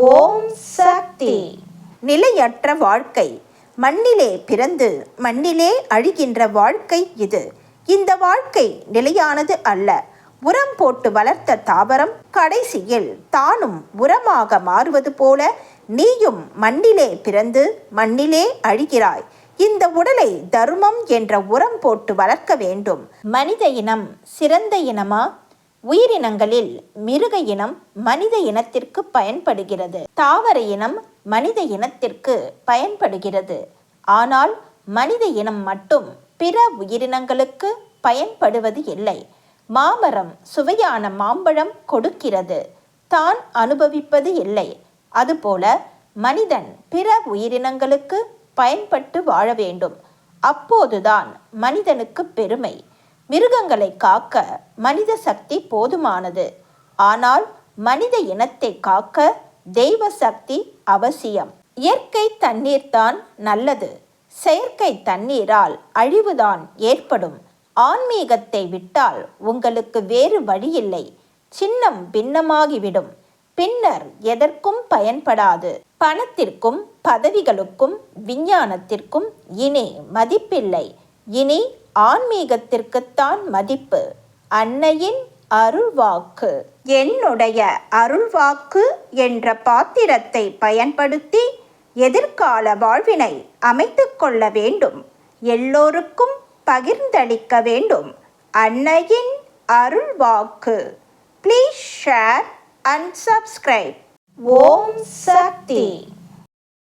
ஓம் சக்தி. நிலையற்ற வாழ்க்கை. மண்ணிலே பிறந்து மண்ணிலே அழிகின்ற வாழ்க்கை இது. இந்த வாழ்க்கை நிலையானது அல்ல. உரம் போட்டு வளர்த்த தாவரம் கடைசியில் தானும் உரமாக மாறுவது போல நீயும் மண்ணிலே பிறந்து மண்ணிலே அழிகிறாய். இந்த உடலை தர்மம் என்ற உரம் போட்டு வளர்க்க வேண்டும். மனித இனம் சிறந்த இனமா? உயிரினங்களில் மிருக இனம் மனித இனத்திற்கு பயன்படுகிறது. தாவர இனம் மனித இனத்திற்கு பயன்படுகிறது. ஆனால் மனித இனம் மட்டும் பிற உயிரினங்களுக்கு பயன்படுவது இல்லை. மாமரம் சுவையான மாம்பழம் கொடுக்கிறது. தான் அனுபவிப்பது இல்லை. அதுபோல மனிதன் பிற உயிரினங்களுக்கு பயன்பட்டு வாழ வேண்டும். அப்போதுதான் மனிதனுக்கு பெருமை. மிருகங்களை காக்க மனித சக்தி போதுமானது. ஆனால் மனித இனத்தை காக்க தெய்வ சக்தி அவசியம். இயற்கை தண்ணீர் தான் நல்லது. செயற்கை தண்ணீரால் அழிவுதான் ஏற்படும். ஆன்மீகத்தை விட்டால் உங்களுக்கு வேறு வழியில்லை. சின்னம் பின்னமாகிவிடும். பின்னர் எதற்கும் பயன்படாது. பணத்திற்கும் பதவிகளுக்கும் விஞ்ஞானத்திற்கும் இனி மதிப்பில்லை. இனி ஆன்மீகத்திற்குத்தான் மதிப்பு. அன்னையின் அருள்வாக்கு. என்னுடைய அருள்வாக்கு என்ற பாத்திரத்தை பயன்படுத்தி எதிர்கால வாழ்வினை அமைத்து கொள்ள வேண்டும். எல்லோருக்கும் பகிர்ந்தளிக்க வேண்டும். அன்னையின் அருள்வாக்கு. Please share and subscribe Om Shakti.